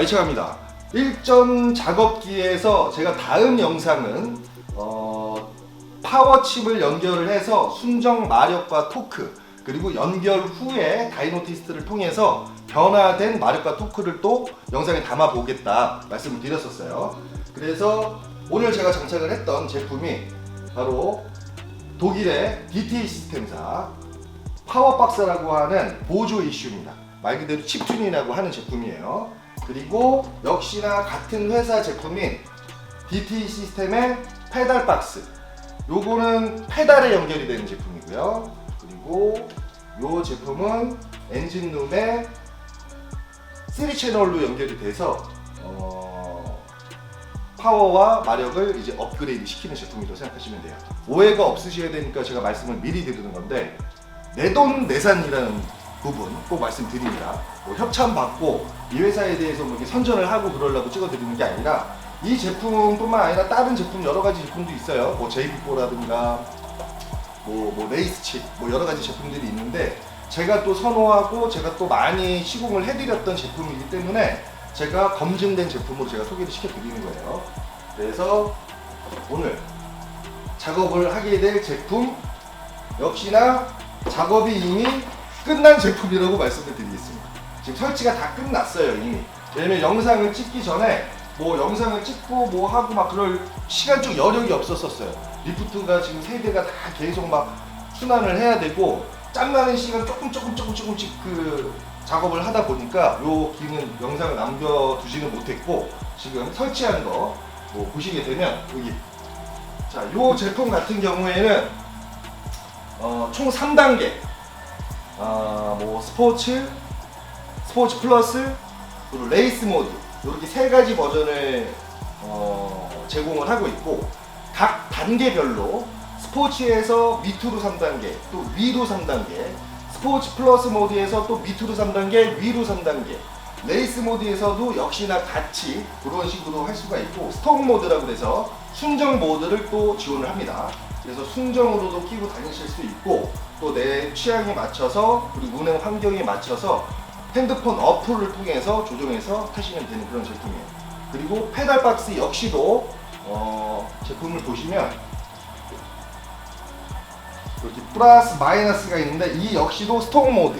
알차갑니다 1점 작업기에서 제가 다음 영상은 어, 파워칩을 연결을 해서 순정 마력과 토크 그리고 연결 후에 다이노 테스트를 통해서 변화된 마력과 토크를 또 영상에 담아 보겠다 말씀을 드렸었어요 그래서 오늘 제가 장착을 했던 제품이 바로 독일의 DTA 시스템사 파워박스라고 하는 보조 이슈입니다. 말 그대로 칩튠이라고 하는 제품이에요. 그리고 역시나 같은 회사 제품인 DT 시스템의 페달 박스. 요거는 페달에 연결이 되는 제품이고요. 그리고 요 제품은 엔진룸에 3 채널로 연결이 돼서 어, 파워와 마력을 이제 업그레이드 시키는 제품이라고 생각하시면 돼요. 오해가 없으셔야 되니까 제가 말씀을 미리 드리는 건데 내 돈 내산이라는 부분 꼭 말씀드립니다. 뭐 협찬 받고 이 회사에 대해서 뭐 이렇게 선전을 하고 그러려고 찍어드리는 게 아니라 이 제품뿐만 아니라 다른 제품 여러 가지 제품도 있어요. 뭐 JP4라든가 뭐, 뭐 레이스칩 뭐 여러 가지 제품들이 있는데 제가 또 선호하고 제가 또 많이 시공을 해드렸던 제품이기 때문에 제가 검증된 제품으로 제가 소개를 시켜드리는 거예요. 그래서 오늘 작업을 하게 될 제품 역시나 작업이 이미 끝난 제품이라고 말씀을 드리겠습니다. 지금 설치가 다 끝났어요 이미. 왜냐면 영상을 찍기 전에 뭐 영상을 찍고 뭐 하고 막 그럴 시간적 여력이 없었었어요. 리프트가 지금 세 대가 다 계속 막 순환을 해야 되고 짬나는 시간 조금 조금 조금 조금씩 그 작업을 하다 보니까 요 기능 영상을 남겨두지는 못했고 지금 설치한 거 뭐 보시게 되면 여기 자 요 제품 같은 경우에는 어, 총 3단계 아, 뭐 스포츠, 스포츠 플러스, 그리고 레이스 모드 이렇게 세 가지 버전을 어, 제공을 하고 있고 각 단계별로 스포츠에서 밑으로 3단계, 또 위로 3단계, 스포츠 플러스 모드에서 또 밑으로 3단계, 위로 3단계, 레이스 모드에서도 역시나 같이 그런 식으로 할 수가 있고 스톡 모드라고 해서 순정 모드를 또 지원을 합니다. 그래서 순정으로도 끼고 다니실 수 있고 또 내 취향에 맞춰서 그리고 운행 환경에 맞춰서 핸드폰 어플을 통해서 조정해서 타시면 되는 그런 제품이에요. 그리고 페달 박스 역시도 어, 제품을 보시면 이렇게 플러스 마이너스가 있는데 이 역시도 스톡 모드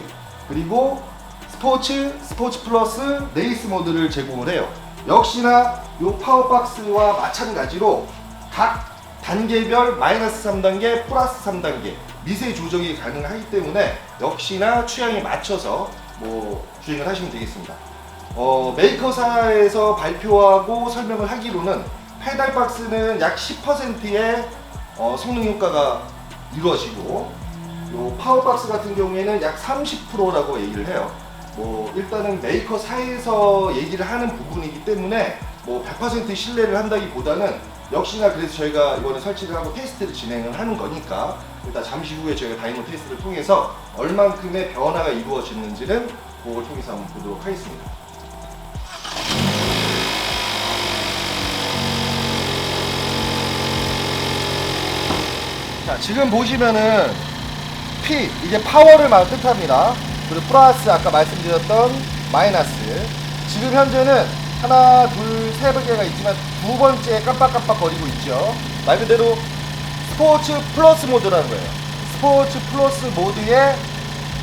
그리고 스포츠, 스포츠 플러스 레이스 모드를 제공을 해요. 역시나 이 파워박스와 마찬가지로 각 단계별 마이너스 3단계, 플러스 3단계 미세 조정이 가능하기 때문에 역시나 취향에 맞춰서 뭐 주행을 하시면 되겠습니다. 어, 메이커사에서 발표하고 설명을 하기로는 페달 박스는 약 10%의 어, 성능 효과가 이루어지고 요 파워박스 같은 경우에는 약 30%라고 얘기를 해요. 뭐 일단은 메이커 사에서 얘기를 하는 부분이기 때문에 뭐 100% 신뢰를 한다기보다는 역시나 그래서 저희가 이번에 설치를 하고 테스트를 진행을 하는 거니까 일단 잠시 후에 저희가 다이노 테스트를 통해서 얼만큼의 변화가 이루어지는지는 그걸 통해서 한번 보도록 하겠습니다. 자 지금 보시면은 P 이게 파워를 말 뜻합니다. 그리고 플러스 아까 말씀드렸던 마이너스. 지금 현재는 하나 둘 세 개가 있지만 두 번째 깜빡깜빡 거리고 있죠. 말 그대로 스포츠 플러스 모드라는 거예요. 스포츠 플러스 모드에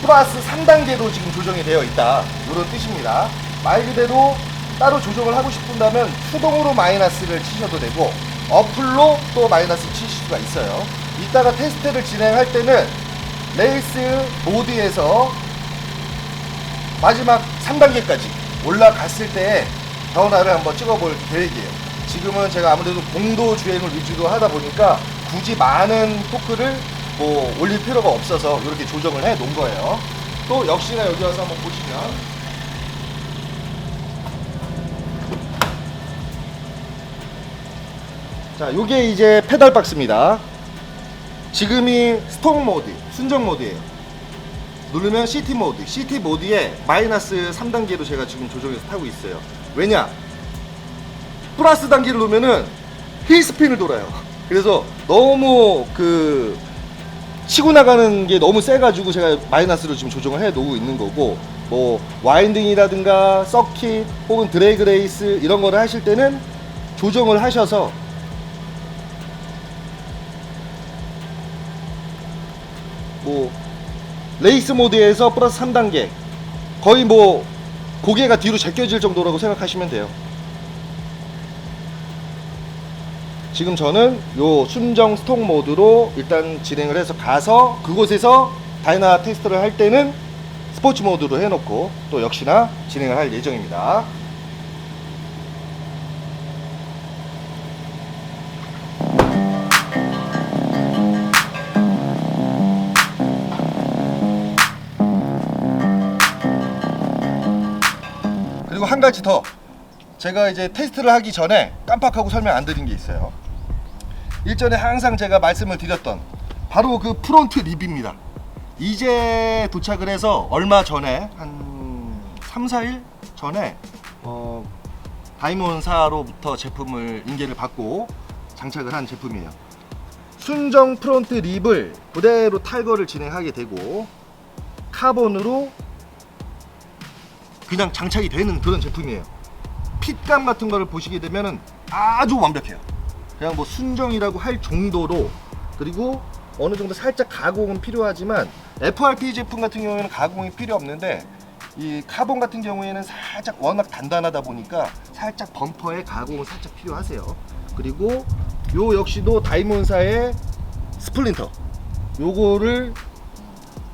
플러스 3단계로 지금 조정이 되어 있다. 이런 뜻입니다. 말 그대로 따로 조정을 하고 싶은다면 수동으로 마이너스를 치셔도 되고 어플로 또 마이너스 치실 수가 있어요. 이따가 테스트를 진행할 때는 레이스 모드에서 마지막 3단계까지 올라갔을 때 변화를 한번 찍어볼 계획이에요. 지금은 제가 아무래도 공도 주행을 위주로 하다 보니까 굳이 많은 토크를 뭐 올릴 필요가 없어서 이렇게 조정을 해 놓은 거예요. 또 역시나 여기 와서 한번 보시면 자, 요게 이제 페달 박스입니다. 지금이 스톡 모드, 순정 모드예요. 누르면 CT 모드, CT 모드에 마이너스 3단계로 제가 지금 조정해서 타고 있어요. 왜냐? 플러스 단계를 놓으면은 힐 스핀을 돌아요. 그래서 너무 그 치고 나가는 게 너무 세가지고 제가 마이너스로 지금 조정을 해 놓고 있는 거고 뭐 와인딩이라든가 서킷 혹은 드래그 레이스 이런 거를 하실 때는 조정을 하셔서 뭐 레이스 모드에서 플러스 3단계 거의 뭐 고개가 뒤로 제껴질 정도라고 생각하시면 돼요. 지금 저는 요 순정 스톡 모드로 일단 진행을 해서 가서 그곳에서 다이나 테스트를 할 때는 스포츠 모드로 해놓고 또 역시나 진행을 할 예정입니다. 그리고 한 가지 더 제가 이제 테스트를 하기 전에 깜빡하고 설명 안 드린 게 있어요. 일전에 항상 제가 말씀을 드렸던 바로 그 프론트 립입니다. 이제 도착을 해서 얼마 전에 한 3, 4일 전에 어, 다이몬사로부터 제품을 인계를 받고 장착을 한 제품이에요. 순정 프론트 립을 그대로 탈거를 진행하게 되고 카본으로 그냥 장착이 되는 그런 제품이에요. 핏감 같은 거를 보시게 되면은 아주 완벽해요. 그냥 뭐 순정이라고 할 정도로 그리고 어느 정도 살짝 가공은 필요하지만 FRP 제품 같은 경우에는 가공이 필요 없는데 이 카본 같은 경우에는 살짝 워낙 단단하다 보니까 살짝 범퍼에 가공은 살짝 필요하세요. 그리고 요 역시도 다이몬사의 스플린터 요거를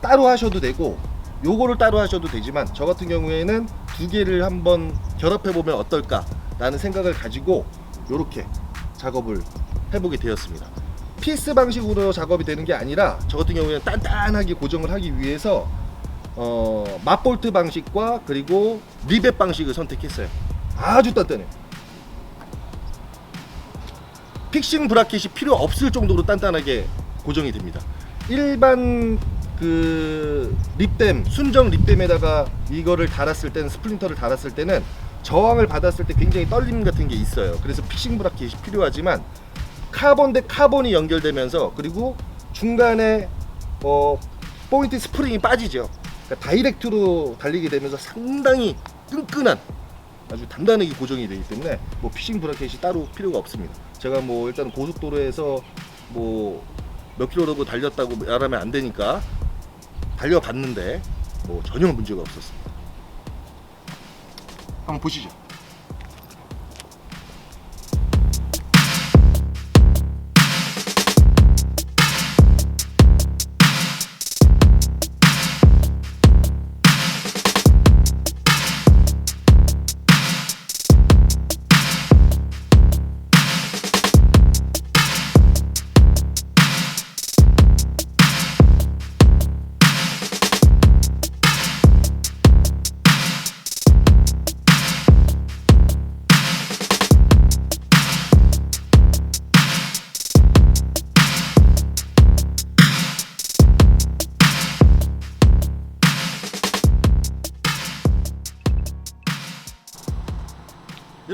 따로 하셔도 되고 요거를 따로 하셔도 되지만 저 같은 경우에는 두 개를 한번 결합해 보면 어떨까 라는 생각을 가지고 요렇게 작업을 해보게 되었습니다. 피스 방식으로 작업이 되는 게 아니라 저 같은 경우에는 단단하게 고정을 하기 위해서 어, 맞볼트 방식과 그리고 리벳 방식을 선택했어요. 아주 단단해요. 픽싱 브라켓이 필요 없을 정도로 단단하게 고정이 됩니다. 일반 그 립댐 순정 립댐에다가 이거를 달았을 때는 스플린터를 달았을 때는 저항을 받았을 때 굉장히 떨림 같은 게 있어요. 그래서 픽싱 브라켓이 필요하지만 카본 대 카본이 연결되면서 그리고 중간에 어 포인트 스프링이 빠지죠. 그러니까 다이렉트로 달리게 되면서 상당히 끈끈한 아주 단단하게 고정이 되기 때문에 뭐 피싱 브라켓이 따로 필요가 없습니다. 제가 뭐 일단 고속도로에서 뭐 몇 킬로라고 달렸다고 말하면 안 되니까 달려봤는데 뭐 전혀 문제가 없었습니다. 한번 보시죠.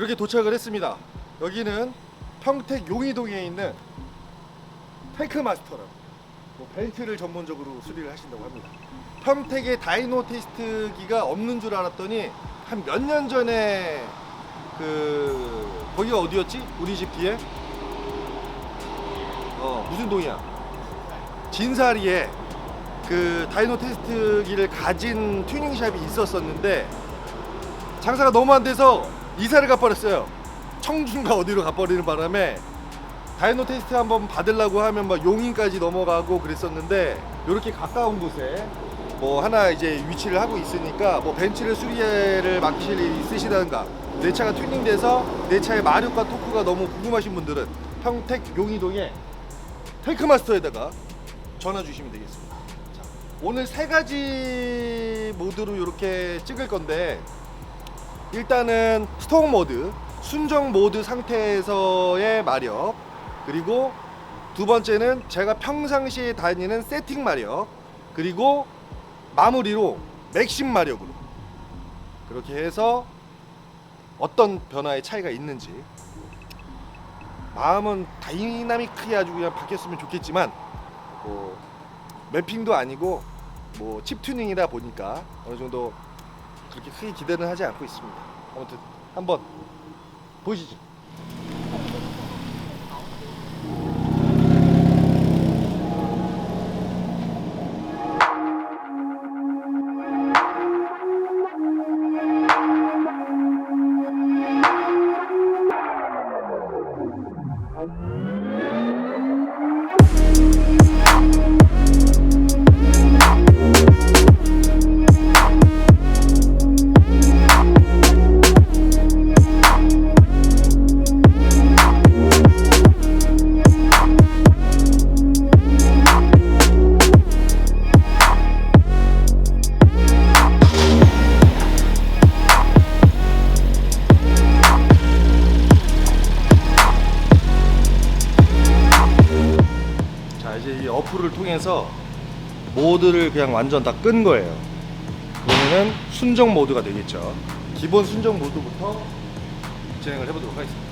이렇게 도착을 했습니다. 여기는 평택 용의동에 있는 테크마스터라고 뭐 벨트를 전문적으로 수리를 하신다고 합니다. 평택에 다이노 테스트기가 없는 줄 알았더니 한 몇 년 전에 그 거기가 어디였지? 우리 집 뒤에 어 무슨 동이야? 진사리에 그 다이노 테스트기를 가진 튜닝샵이 있었었는데 장사가 너무 안 돼서 이사를 가버렸어요. 청중가 어디로 가버리는 바람에 다이노 테스트 한번 받으려고 하면 막 용인까지 넘어가고 그랬었는데 이렇게 가까운 곳에 뭐 하나 이제 위치를 하고 있으니까 뭐 벤츠를 수리를 맡기실 일이 있으시다든가 내 차가 튜닝돼서 내 차의 마력과 토크가 너무 궁금하신 분들은 평택 용의동에 테크마스터에다가 전화 주시면 되겠습니다. 자, 오늘 세 가지 모드로 이렇게 찍을 건데 일단은 스톡 모드, 순정 모드 상태에서의 마력, 그리고 두 번째는 제가 평상시에 다니는 세팅 마력, 그리고 마무리로 맥심 마력으로 그렇게 해서 어떤 변화의 차이가 있는지. 마음은 다이나믹하게 아주 그냥 바뀌었으면 좋겠지만 뭐 맵핑도 아니고 뭐 칩 튜닝이다 보니까 어느 정도 그렇게 크게 기대는 하지 않고 있습니다. 아무튼 한번 보시죠. 통해서 모드를 그냥 완전 다 끈 거예요. 그러면은 순정 모드가 되겠죠. 기본 순정 모드부터 진행을 해보도록 하겠습니다.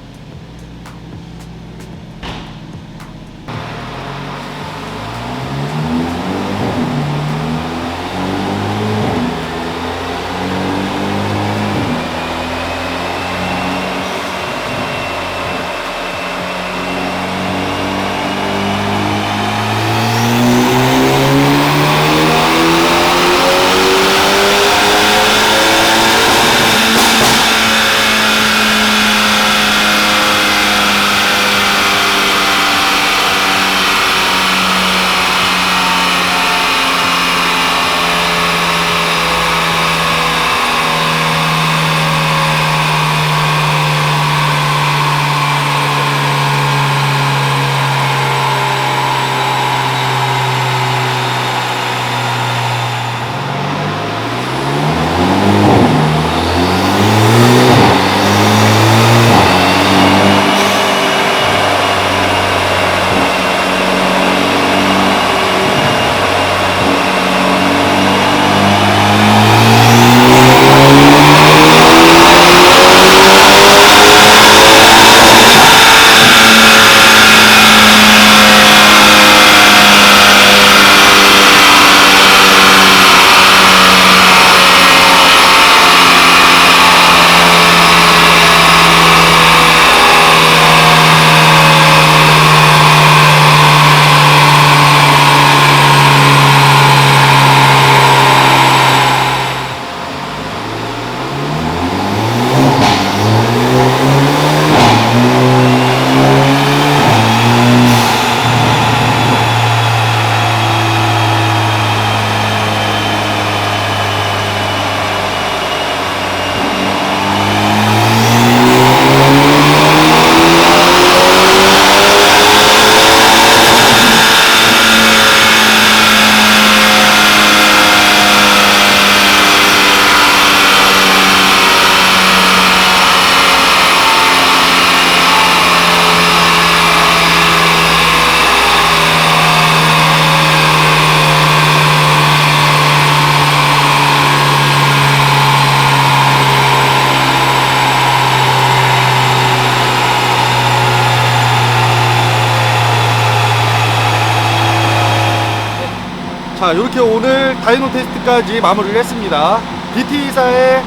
자 이렇게 오늘 다이노 테스트까지 마무리를 했습니다. DT사의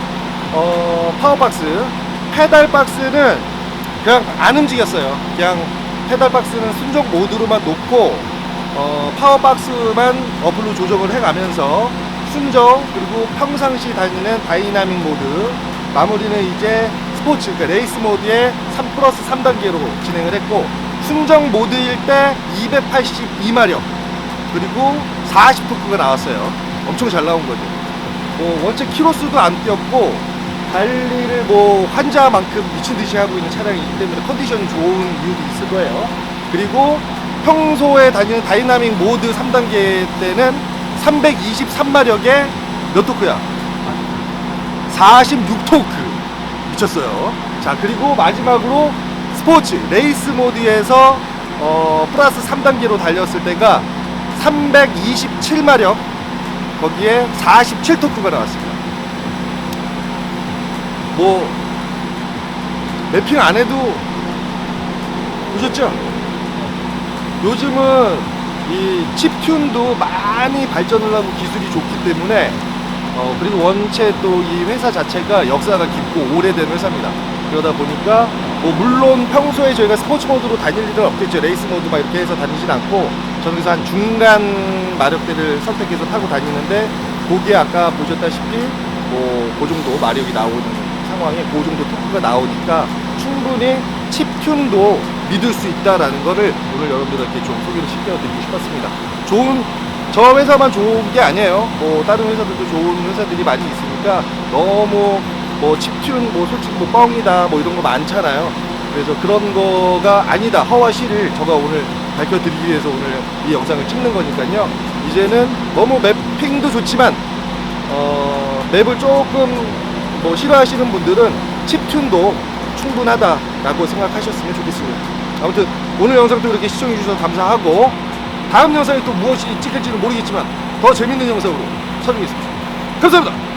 어, 파워박스 페달 박스는 그냥 안 움직였어요. 그냥 페달 박스는 순정 모드로만 놓고 어, 파워박스만 어플로 조정을 해가면서 순정 그리고 평상시 다니는 다이나믹 모드 마무리는 이제 스포츠 그러니까 레이스 모드의 3 플러스 3단계로 진행을 했고 순정 모드일 때 282마력 그리고 40토크가 나왔어요. 엄청 잘 나온 거죠. 뭐 원체 키로수도 안 뛰었고 달리를 뭐 환자만큼 미친 듯이 하고 있는 차량이기 때문에 컨디션이 좋은 이유도 있을 거예요. 그리고 평소에 다니는 다이나믹 모드 3단계 때는 323마력에 몇 토크야? 46토크 미쳤어요. 자 그리고 마지막으로 스포츠 레이스 모드에서 어, 플러스 3단계로 달렸을 때가 327마력 거기에 47토크가 나왔습니다. 뭐 맵핑 안 해도 보셨죠? 요즘은 이 칩튠도 많이 발전을 하고 기술이 좋기 때문에 어, 그리고 원체 또 이 회사 자체가 역사가 깊고 오래된 회사입니다. 그러다 보니까 뭐 물론 평소에 저희가 스포츠 모드로 다닐 일은 없겠죠. 레이스 모드 막 이렇게 해서 다니진 않고 저는 그래서 한 중간 마력대를 선택해서 타고 다니는데 거기에 아까 보셨다시피 뭐그 정도 마력이 나오는 상황에 그 정도 토크가 나오니까 충분히 칩 튠도 믿을 수 있다라는 거를 오늘 여러분들께 좀 소개를 시켜드리고 싶었습니다. 좋은 저 회사만 좋은 게 아니에요. 뭐 다른 회사들도 좋은 회사들이 많이 있으니까 너무 뭐 칩튠 뭐 솔직히 뭐 뻥이다 뭐 이런 거 많잖아요. 그래서 그런 거가 아니다 허와 실을 제가 오늘 밝혀드리기 위해서 오늘 이 영상을 찍는 거니까요. 이제는 너무 맵핑도 좋지만 어, 맵을 조금 뭐 싫어하시는 분들은 칩튠도 충분하다라고 생각하셨으면 좋겠습니다. 아무튼 오늘 영상도 이렇게 시청해 주셔서 감사하고 다음 영상에 또 무엇이 찍힐지는 모르겠지만 더 재밌는 영상으로 찾아오겠습니다. 감사합니다.